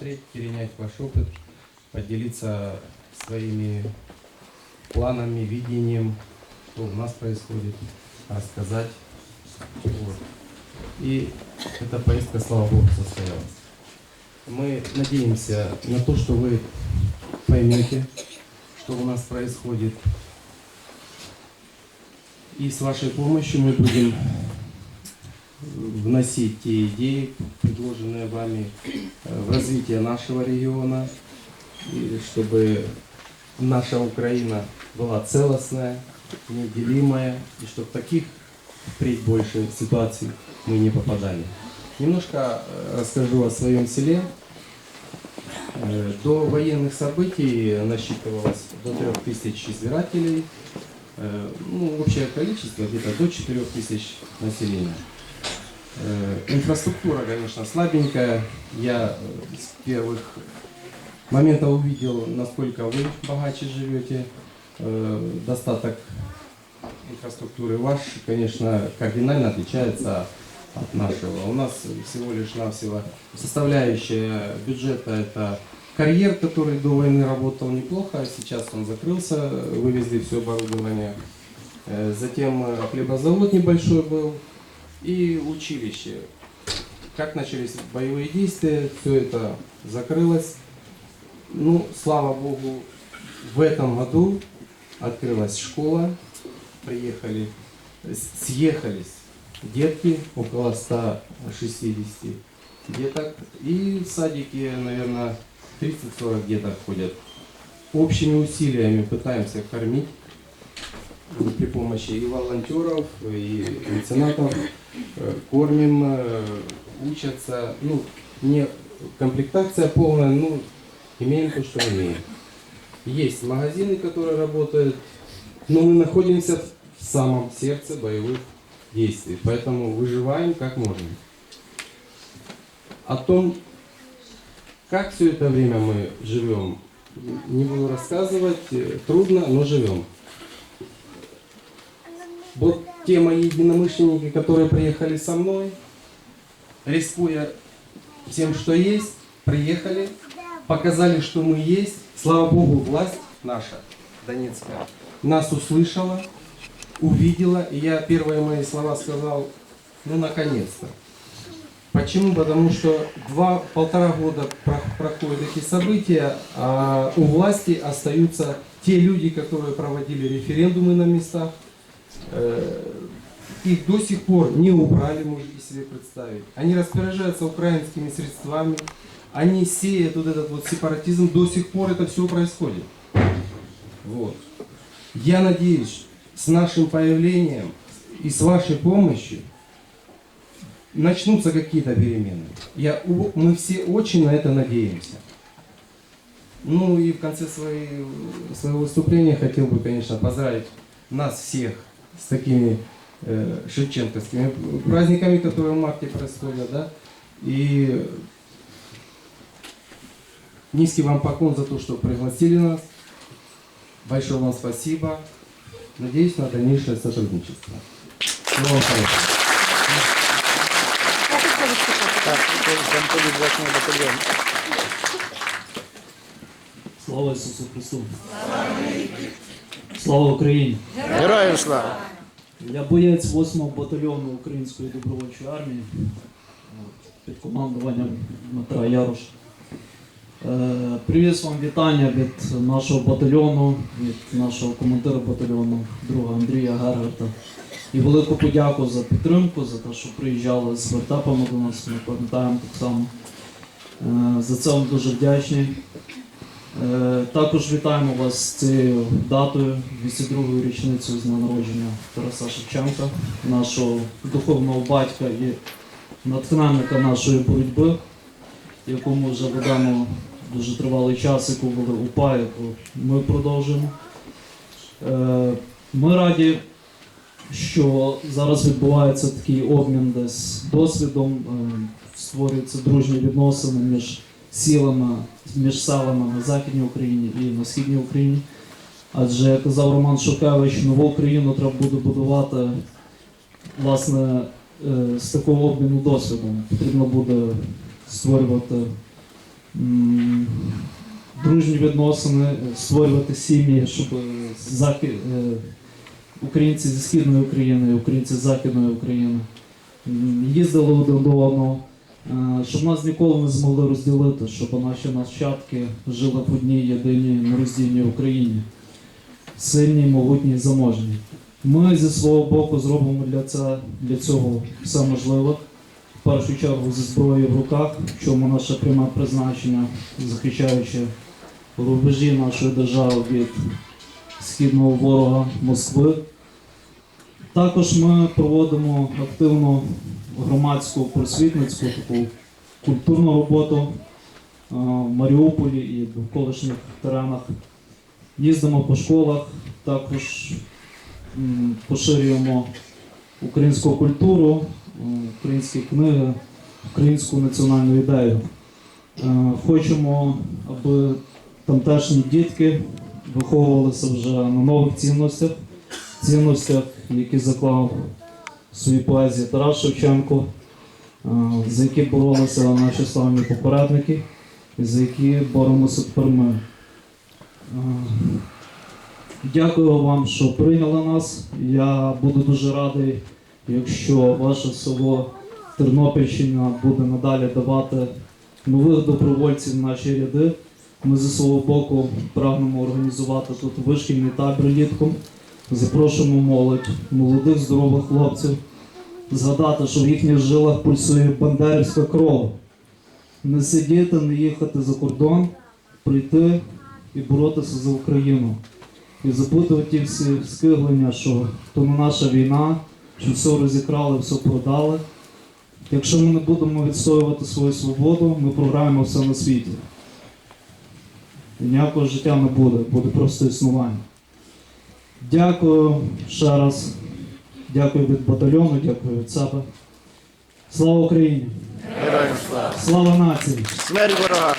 посмотреть, перенять ваш опыт, поделиться своими планами, видением, что у нас происходит, рассказать. Вот. И эта поездка, слава Богу, состоялась. Мы надеемся на то, что вы поймете, что у нас происходит. И с вашей помощью мы будем вносить те идеи, предложенные вами э, в развитие нашего региона, и чтобы наша Украина была целостная, неделимая, и чтобы таких впредь больше ситуаций мы не попадали. Немножко э, расскажу о своем селе. Э, До военных событий насчитывалось до 3000 избирателей. Ну, общее количество где-то до 4000 населения. Э, Инфраструктура, конечно, слабенькая. Я э, с первых моментов увидел, насколько вы богаче живете. Э, Достаток инфраструктуры ваш, конечно, кардинально отличается от нашего. У нас всего лишь навсего составляющая бюджета это карьер, который до войны работал неплохо, а сейчас он закрылся, вывезли все оборудование. Затем хлебозавод небольшой был и училище. Как начались боевые действия, все это закрылось. Ну, слава богу, в этом году открылась школа, приехали, съехались детки, около 160 деток, и в садике, наверное, 30-40 деток ходят. Общими усилиями пытаемся кормить при помощи и волонтеров, и меценатов, э, кормим, э, учатся, ну, не комплектация полная, ну, имеем то, что имеем. Есть магазины, которые работают, но мы находимся в самом сердце боевых действий, поэтому выживаем как можем. О том, как все это время мы живем, не буду рассказывать, э, трудно, но живем. Вот те мои единомышленники, которые приехали со мной, рискуя всем, что есть, приехали, показали, что мы есть. Слава Богу, власть наша, Донецкая, нас услышала, увидела. И я первые мои слова сказал, ну, наконец-то. Почему? Потому что два, полтора года про- проходят эти события, а у власти остаются те люди, которые проводили референдумы на местах. Э, Их до сих пор не убрали, можете себе представить. Они распоряжаются украинскими средствами, они сеют вот этот вот сепаратизм, до сих пор это все происходит. Вот. Я надеюсь, с нашим появлением и с вашей помощью начнутся какие-то перемены. Я, мы все очень на это надеемся. Ну и в конце своей, своего выступления хотел бы, конечно, поздравить нас всех с такими э, шевченковскими праздниками, которые в марте происходят, да. И низкий вам поклон за то, что пригласили нас. Большое вам спасибо. Надеюсь на дальнейшее сотрудничество. Всего вам хорошего. Так, замполіт 8 батальйон. Слава Ісусу Христу! Слава Україні! Героям слава! Я боєць 8-го батальйону Української добровольчої армії під командуванням Дмитра Яроша. Е, Привіз вам вітання від нашого батальйону, від нашого командира батальйону, друга Андрія Гергарта. І велику подяку за підтримку, за те, що приїжджали з вертепами до нас, ми пам'ятаємо так само. Е, За це вам дуже вдячний. Е, Також вітаємо вас з цією датою, 202-ю річницею з народження Тараса Шевченка, нашого духовного батька і натхненника нашої боротьби, яку ми вже ведемо дуже тривалий час, яку вели УПА, яку ми продовжуємо. Е, Ми раді, що зараз відбувається такий обмін десь досвідом, е, створюються дружні відносини між сілами, між селами на Західній Україні і на Східній Україні. Адже як казав Роман Шухевич, нову Україну треба буде будувати власне е, з такого обміну досвідом. Потрібно буде створювати дружні відносини, створювати сім'ї, щоб захід, українці зі Східної України, українці з Західної України їздили один до одного, е, щоб нас ніколи не змогли розділити, щоб наші нащадки жили в одній єдиній нероздільній Україні, сильній, могутній, заможній. Ми зі свого боку зробимо для, це, для цього все можливе. В першу чергу зі зброєю в руках, в чому наше пряме призначення, захищаючи рубежі нашої держави від східного ворога Москви. Також ми проводимо активну громадську просвітницьку таку культурну роботу е, в Маріуполі і в навколишніх теренах. Їздимо по школах, також поширюємо українську культуру, е, українські книги, українську національну ідею. Е, Хочемо, аби тамтешні дітки виховувалися вже на нових цінностях, цінностях, які заклав своїй поезії Тарас Шевченко, е, за які боролися наші славні попередники, і за які боремося тепер ми. Е, Дякую вам, що прийняли нас. Я буду дуже радий, якщо ваше село Тернопільщина буде надалі давати нових добровольців в наші ряди. Ми зі свого боку прагнемо організувати тут вишкільний табір літком. Запрошуємо молодь, молодих, здорових хлопців, згадати, що в їхніх жилах пульсує бандерівська кров. Не сидіти, не їхати за кордон, прийти і боротися за Україну. І забути оті всі скиглення, що то не наша війна, що все розікрали, все продали. Якщо ми не будемо відстоювати свою свободу, ми програємо все на світі. І ніякого життя не буде, буде просто існування. Дякую ще раз. Дякую від батальйону, дякую від себе. Слава Україні! Героям слава. Слава нації! Смерть ворогам.